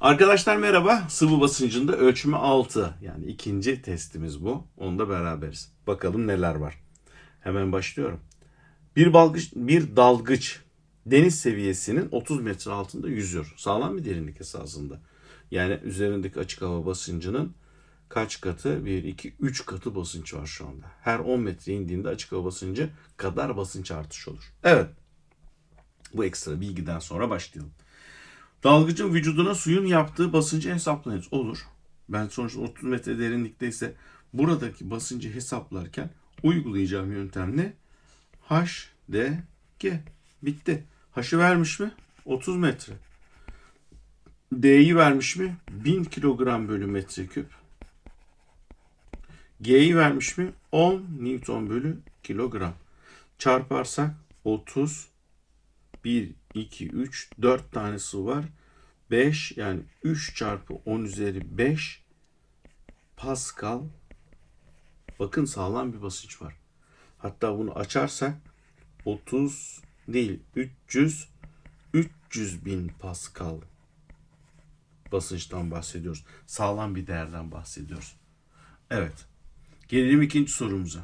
Arkadaşlar merhaba. Sıvı basıncında ölçümü 6. Yani ikinci testimiz bu. Onda beraberiz. Bakalım neler var. Hemen başlıyorum. Bir, balgıç, bir dalgıç deniz seviyesinin 30 metre altında yüzüyor. Sağlam bir derinlik esasında. Yani üzerindeki açık hava basıncının kaç katı? 1, 2, 3 katı basınç var şu anda. Her 10 metre indiğinde açık hava basıncı kadar basınç artış olur. Evet. Bu ekstra bilgiden sonra başlayalım. Dalgıcın vücuduna suyun yaptığı basıncı hesaplayınız. Olur. Ben sonuçta 30 metre derinlikteyse buradaki basıncı hesaplarken uygulayacağım yöntem ne? H, D, G. Bitti. H'ı vermiş mi? 30 metre. D'yi vermiş mi? 1000 kilogram bölü metreküp. G'yi vermiş mi? 10 Newton bölü kilogram. Çarparsak 30 1, 2, 3, 4 tane su var. 5 yani 3 çarpı 10 üzeri 5 Pascal. Bakın sağlam bir basınç var. Hatta bunu açarsak 30 değil 300 300 bin Pascal basınçtan bahsediyoruz. Sağlam bir değerden bahsediyoruz. Evet. Gelelim ikinci sorumuza.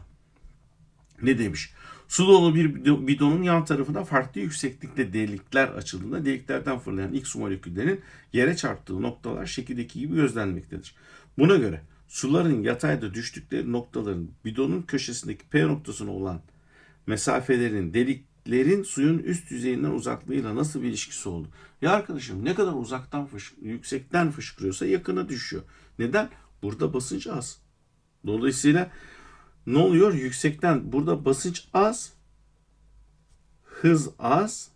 Ne demiş? Su dolu bir bidonun yan tarafına farklı yükseklikte delikler açıldığında deliklerden fırlayan ilk su moleküllerinin yere çarptığı noktalar şekildeki gibi gözlenmektedir. Buna göre suların yatayda düştükleri noktaların bidonun köşesindeki P noktasına olan mesafelerin deliklerin suyun üst yüzeyinden uzaklığıyla nasıl bir ilişkisi oldu? Ya arkadaşım ne kadar uzaktan fış, yüksekten fışkırıyorsa yakına düşüyor. Neden? Burada basınç az. Dolayısıyla ne oluyor? Yüksekten burada basınç az, hız az,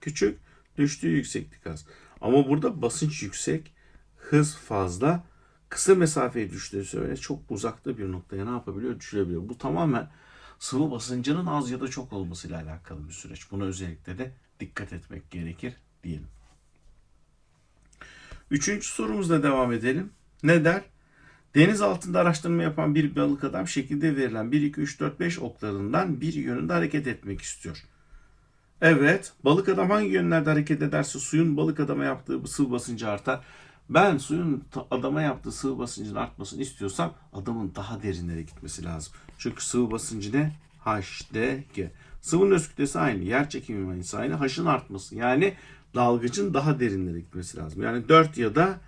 küçük, düştüğü yükseklik az. Ama burada basınç yüksek, hız fazla, kısa mesafeye düştüğü söyle çok uzakta bir noktaya ne yapabiliyor? Düşürebiliyor. Bu tamamen sıvı basıncının az ya da çok olmasıyla alakalı bir süreç. Buna özellikle de dikkat etmek gerekir diyelim. Üçüncü sorumuzla devam edelim. Ne der? Deniz altında araştırma yapan bir balık adam şekilde verilen 1, 2, 3, 4, 5 oklarından bir yönünde hareket etmek istiyor. Evet, balık adam hangi yönlerde hareket ederse suyun balık adama yaptığı sıvı basıncı artar. Ben suyun adama yaptığı sıvı basıncın artmasını istiyorsam adamın daha derinlere gitmesi lazım. Çünkü sıvı basıncı ne? H, D, G. Sıvının öz kütlesi aynı. Yer çekimi mayısı aynı. H'ın artması. Yani dalgıcın daha derinlere gitmesi lazım. Yani 4 ya da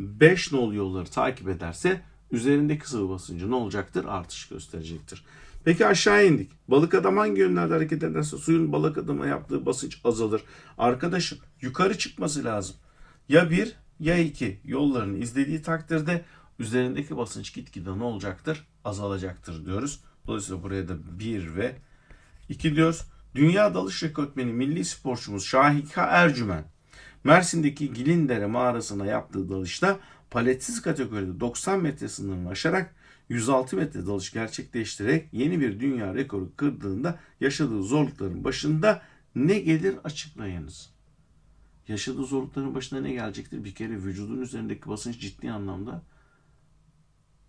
5 nol yolları takip ederse üzerindeki sıvı basıncı ne olacaktır? Artış gösterecektir. Peki aşağı indik. Balık adam hangi yönlerde hareket ederse suyun balık adama yaptığı basınç azalır. Arkadaşım yukarı çıkması lazım. Ya bir ya iki yollarını izlediği takdirde üzerindeki basınç gitgide ne olacaktır? Azalacaktır diyoruz. Dolayısıyla buraya da 1 ve 2 diyoruz. Dünya dalış rekortmeni milli sporcumuz Şahika Ercümen Mersin'deki Gilindere mağarasına yaptığı dalışta paletsiz kategoride 90 metre sınırını aşarak 106 metre dalış gerçekleştirerek yeni bir dünya rekoru kırdığında yaşadığı zorlukların başında ne gelir açıklayınız. Yaşadığı zorlukların başına ne gelecektir? Bir kere vücudun üzerindeki basınç ciddi anlamda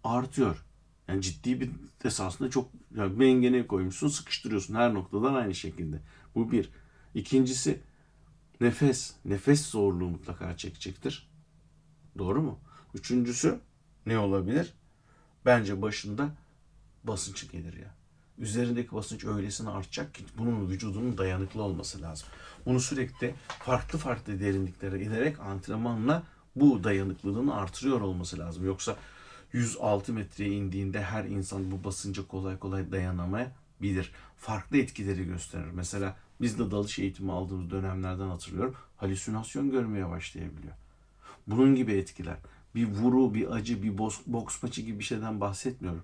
artıyor. Yani ciddi bir esasında çok yani mengene koymuşsun, sıkıştırıyorsun her noktadan aynı şekilde. Bu bir. İkincisi nefes. Nefes zorluğu mutlaka çekecektir. Doğru mu? Üçüncüsü ne olabilir? Bence başında basınç gelir ya. Üzerindeki basınç öylesine artacak ki bunun vücudunun dayanıklı olması lazım. Bunu sürekli farklı farklı derinliklere inerek antrenmanla bu dayanıklılığını artırıyor olması lazım. Yoksa 106 metreye indiğinde her insan bu basınca kolay kolay dayanamayabilir. Farklı etkileri gösterir. Mesela biz de dalış eğitimi aldığımız dönemlerden hatırlıyorum. Halüsinasyon görmeye başlayabiliyor. Bunun gibi etkiler. Bir vuru, bir acı, bir boks, maçı gibi bir şeyden bahsetmiyorum.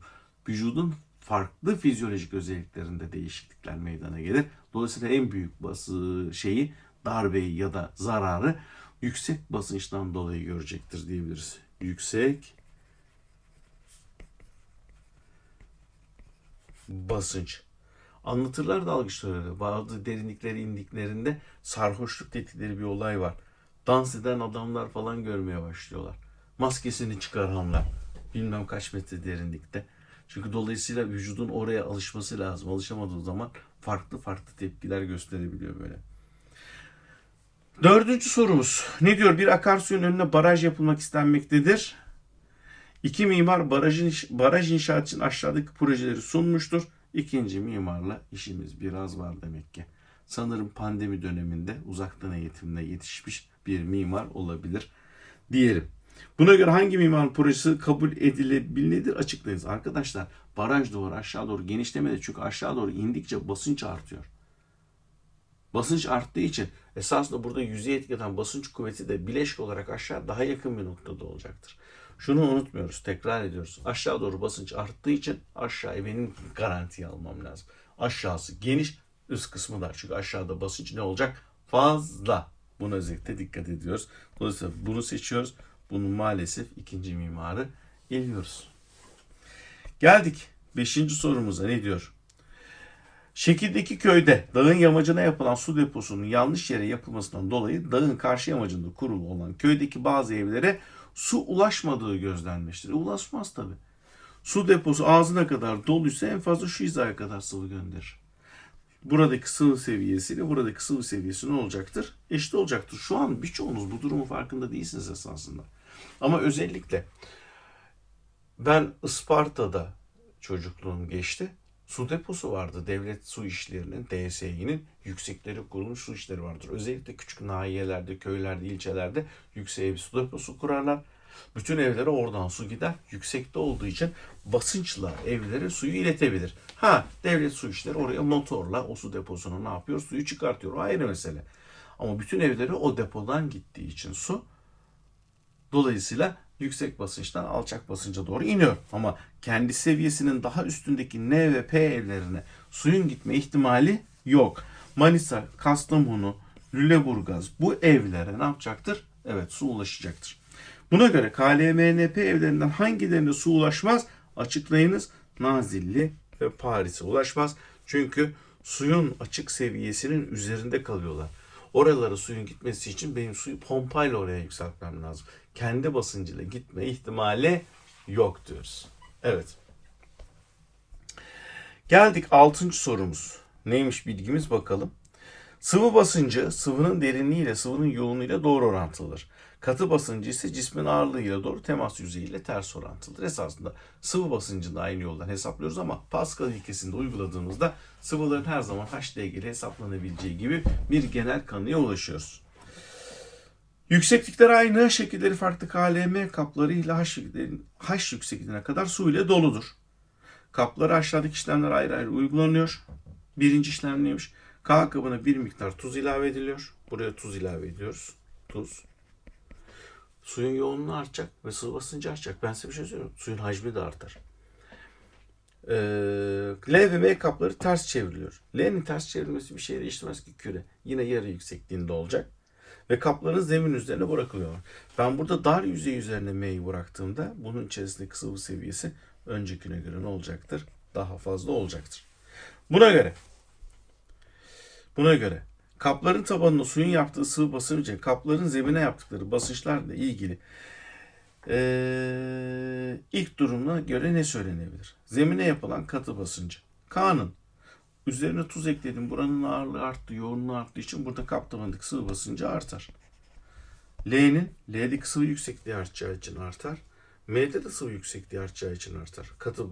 Vücudun farklı fizyolojik özelliklerinde değişiklikler meydana gelir. Dolayısıyla en büyük bası şeyi darbeyi ya da zararı yüksek basınçtan dolayı görecektir diyebiliriz. Yüksek basınç. Anlatırlar dalgıçları. Bazı derinliklere indiklerinde sarhoşluk dedikleri bir olay var. Dans eden adamlar falan görmeye başlıyorlar. Maskesini çıkaranlar. Bilmem kaç metre derinlikte. Çünkü dolayısıyla vücudun oraya alışması lazım. Alışamadığı zaman farklı farklı tepkiler gösterebiliyor böyle. Dördüncü sorumuz. Ne diyor? Bir akarsuyun önüne baraj yapılmak istenmektedir. İki mimar barajın, baraj inşaat için aşağıdaki projeleri sunmuştur. İkinci mimarla işimiz biraz var demek ki. Sanırım pandemi döneminde uzaktan eğitimle yetişmiş bir mimar olabilir diyelim. Buna göre hangi mimarın projesi kabul edilebilir açıklayınız. Arkadaşlar baraj doğru aşağı doğru genişlemede çünkü aşağı doğru indikçe basınç artıyor. Basınç arttığı için esasında burada yüzey etkileten basınç kuvveti de bileşik olarak aşağı daha yakın bir noktada olacaktır. Şunu unutmuyoruz, tekrar ediyoruz. Aşağı doğru basınç arttığı için aşağıya benim garantiye almam lazım. Aşağısı geniş, üst kısmı dar. Çünkü aşağıda basınç ne olacak? Fazla. Buna özellikle dikkat ediyoruz. Dolayısıyla bunu seçiyoruz. Bunu maalesef ikinci mimarı eliyoruz. Geldik beşinci sorumuza ne diyor? Şekildeki köyde dağın yamacına yapılan su deposunun yanlış yere yapılmasından dolayı dağın karşı yamacında kurulu olan köydeki bazı evlere su ulaşmadığı gözlenmiştir. E, ulaşmaz tabi. Su deposu ağzına kadar doluysa en fazla şu hizaya kadar sıvı gönderir. Buradaki sıvı seviyesiyle buradaki sıvı seviyesi ne olacaktır? Eşit olacaktır. Şu an birçoğunuz bu durumun farkında değilsiniz esasında. Ama özellikle ben Isparta'da çocukluğum geçti. Su deposu vardı. Devlet su işlerinin, DSİ'nin yüksekleri kurulmuş su işleri vardır. Özellikle küçük nahiyelerde, köylerde, ilçelerde yükseğe bir su deposu kurarlar. Bütün evlere oradan su gider. Yüksekte olduğu için basınçla evlere suyu iletebilir. Ha devlet su işleri oraya motorla o su deposuna ne yapıyor? Suyu çıkartıyor. O ayrı mesele. Ama bütün evlere o depodan gittiği için su Dolayısıyla yüksek basınçtan alçak basınca doğru iniyor. Ama kendi seviyesinin daha üstündeki N ve P evlerine suyun gitme ihtimali yok. Manisa, Kastamonu, Lüleburgaz bu evlere ne yapacaktır? Evet su ulaşacaktır. Buna göre KLMNP evlerinden hangilerine su ulaşmaz? Açıklayınız. Nazilli ve Paris'e ulaşmaz. Çünkü suyun açık seviyesinin üzerinde kalıyorlar. Oralara suyun gitmesi için benim suyu pompayla oraya yükseltmem lazım. Kendi basıncıyla gitme ihtimali yok diyoruz. Evet. Geldik 6. sorumuz. Neymiş bilgimiz bakalım. Sıvı basıncı sıvının derinliğiyle sıvının yoğunluğuyla doğru orantılıdır. Katı basıncı ise cismin ağırlığıyla doğru temas yüzeyiyle ters orantılıdır. Esasında sıvı basıncını da aynı yoldan hesaplıyoruz ama Pascal ilkesinde uyguladığımızda sıvıların her zaman H ilgili hesaplanabileceği gibi bir genel kanıya ulaşıyoruz. Yükseklikler aynı, şekilleri farklı KLM kapları ile H, H yüksekliğine kadar su ile doludur. Kapları aşağıdaki işlemler ayrı ayrı uygulanıyor. Birinci işlem neymiş? K kabına bir miktar tuz ilave ediliyor. Buraya tuz ilave ediyoruz. Tuz. Suyun yoğunluğu artacak ve sıvı basıncı artacak. Ben size bir şey söylüyorum. Suyun hacmi de artar. Ee, L ve M kapları ters çevriliyor. L'nin ters çevrilmesi bir şey değiştirmez ki küre. Yine yarı yüksekliğinde olacak. Ve kapların zemin üzerine bırakılıyorlar. Ben burada dar yüzey üzerine M'yi bıraktığımda bunun içerisindeki sıvı seviyesi öncekine göre ne olacaktır? Daha fazla olacaktır. Buna göre Buna göre kapların tabanına suyun yaptığı sıvı basıncı kapların zemine yaptıkları basınçlarla ilgili ee, ilk durumuna göre ne söylenebilir? Zemine yapılan katı basıncı. K'nın üzerine tuz ekledim. Buranın ağırlığı arttı, yoğunluğu arttığı için burada kap tabanındaki sıvı basıncı artar. L'nin L'deki sıvı yüksekliği artacağı için artar. M'de de sıvı yüksekliği artacağı için artar. Katı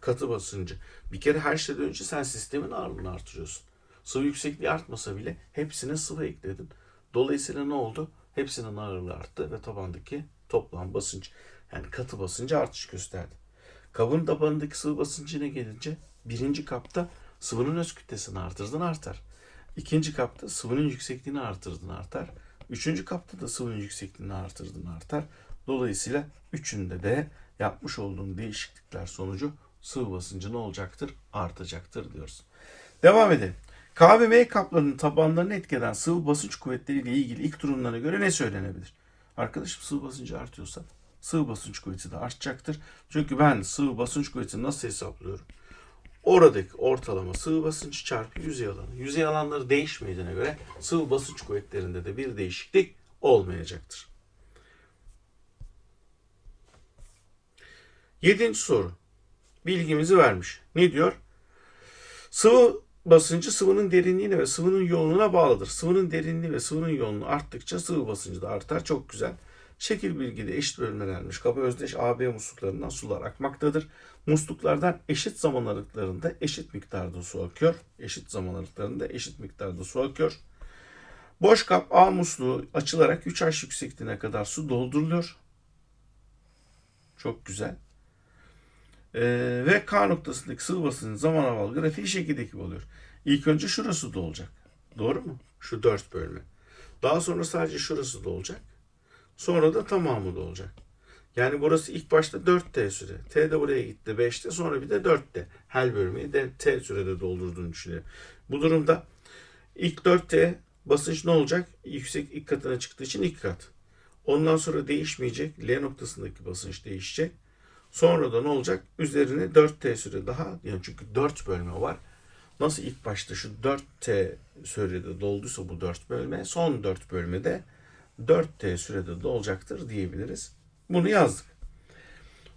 katı basıncı. Bir kere her şeyden önce sen sistemin ağırlığını artırıyorsun. Sıvı yüksekliği artmasa bile hepsine sıvı ekledin. Dolayısıyla ne oldu? Hepsinin ağırlığı arttı ve tabandaki toplam basınç yani katı basıncı artış gösterdi. Kabın tabanındaki sıvı basıncına gelince birinci kapta sıvının öz kütlesini artırdın artar. İkinci kapta sıvının yüksekliğini artırdın artar. Üçüncü kapta da sıvının yüksekliğini artırdın artar. Dolayısıyla üçünde de yapmış olduğun değişiklikler sonucu sıvı basıncı ne olacaktır? Artacaktır diyoruz. Devam edelim. K ve M kaplarının tabanlarını etkeden sıvı basınç kuvvetleriyle ilgili ilk durumlara göre ne söylenebilir? Arkadaşım sıvı basıncı artıyorsa sıvı basınç kuvveti de artacaktır. Çünkü ben sıvı basınç kuvvetini nasıl hesaplıyorum? Oradaki ortalama sıvı basınç çarpı yüzey alanı. Yüzey alanları değişmeyeceğine göre sıvı basınç kuvvetlerinde de bir değişiklik olmayacaktır. Yedinci soru. Bilgimizi vermiş. Ne diyor? Sıvı basıncı sıvının derinliğine ve sıvının yoğunluğuna bağlıdır. Sıvının derinliği ve sıvının yoğunluğu arttıkça sıvı basıncı da artar. Çok güzel. Şekil bilgide eşit bölmelenmiş kaba özdeş AB musluklarından sular akmaktadır. Musluklardan eşit zaman aralıklarında eşit miktarda su akıyor. Eşit zaman aralıklarında eşit miktarda su akıyor. Boş kap A musluğu açılarak 3H yüksekliğine kadar su dolduruluyor. Çok güzel. Ee, ve K noktasındaki sıvı basıncın zaman havalı grafiği şekildeki oluyor. İlk önce şurası da olacak. Doğru mu? Şu dört bölme. Daha sonra sadece şurası da olacak. Sonra da tamamı da olacak. Yani burası ilk başta 4T süre. T de buraya gitti 5'te sonra bir de 4T. Hel bölmeyi de T sürede doldurduğunu düşünüyor. Bu durumda ilk 4T basınç ne olacak? Yüksek ilk katına çıktığı için ilk kat. Ondan sonra değişmeyecek. L noktasındaki basınç değişecek. Sonra da ne olacak? Üzerine 4T süre daha. Yani çünkü 4 bölme var. Nasıl ilk başta şu 4T sürede dolduysa bu 4 bölme son 4 bölmede 4T sürede dolacaktır diyebiliriz. Bunu yazdık.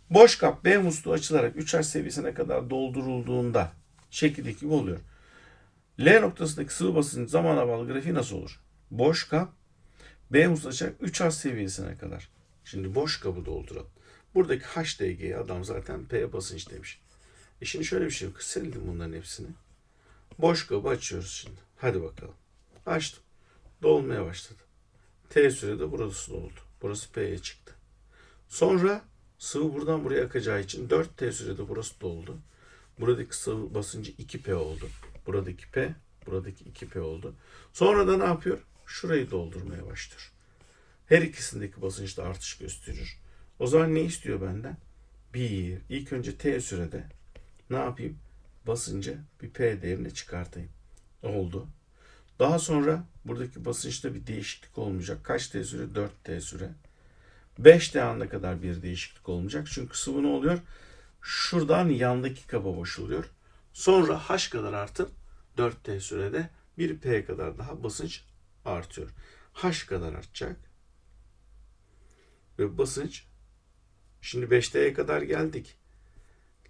Boş kap B musluğu açılarak 3H seviyesine kadar doldurulduğunda şekildeki gibi oluyor. L noktasındaki sıvı basıncı zamana bağlı grafiği nasıl olur? Boş kap B musluğu açarak 3H seviyesine kadar. Şimdi boş kabı dolduralım. Buradaki HDG'ye adam zaten P basınç demiş. E şimdi şöyle bir şey yok. Sildim bunların hepsini. Boş kabı açıyoruz şimdi. Hadi bakalım. Açtım. Dolmaya başladı. T sürede burası doldu. Burası P'ye çıktı. Sonra sıvı buradan buraya akacağı için 4T sürede burası doldu. Buradaki sıvı basıncı 2P oldu. Buradaki P, buradaki 2P oldu. Sonra da ne yapıyor? Şurayı doldurmaya başlıyor. Her ikisindeki basınçta artış gösterir. O zaman ne istiyor benden? Bir, ilk önce T sürede ne yapayım? Basıncı bir P değerini çıkartayım. Oldu. Daha sonra buradaki basınçta bir değişiklik olmayacak. Kaç T süre? 4T süre. 5T anına kadar bir değişiklik olmayacak. Çünkü sıvı ne oluyor? Şuradan yandaki kaba boşuluyor. Sonra H kadar artıp 4T sürede bir P kadar daha basınç artıyor. H kadar artacak. Ve basınç şimdi 5T'ye kadar geldik.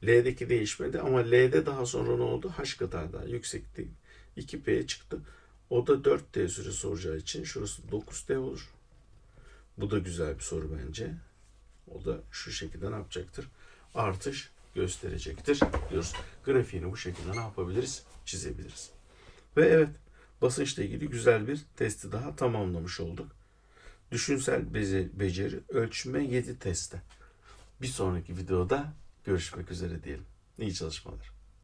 L'deki değişmedi ama L'de daha sonra ne oldu? H kadar daha yüksekti. 2P'ye çıktı. O da 4T süre soracağı için şurası 9T olur. Bu da güzel bir soru bence. O da şu şekilde ne yapacaktır? Artış gösterecektir diyoruz. Grafiğini bu şekilde ne yapabiliriz? Çizebiliriz. Ve evet basınçla ilgili güzel bir testi daha tamamlamış olduk. Düşünsel bece- beceri ölçme 7 testte. Bir sonraki videoda görüşmek üzere diyelim. İyi çalışmalar.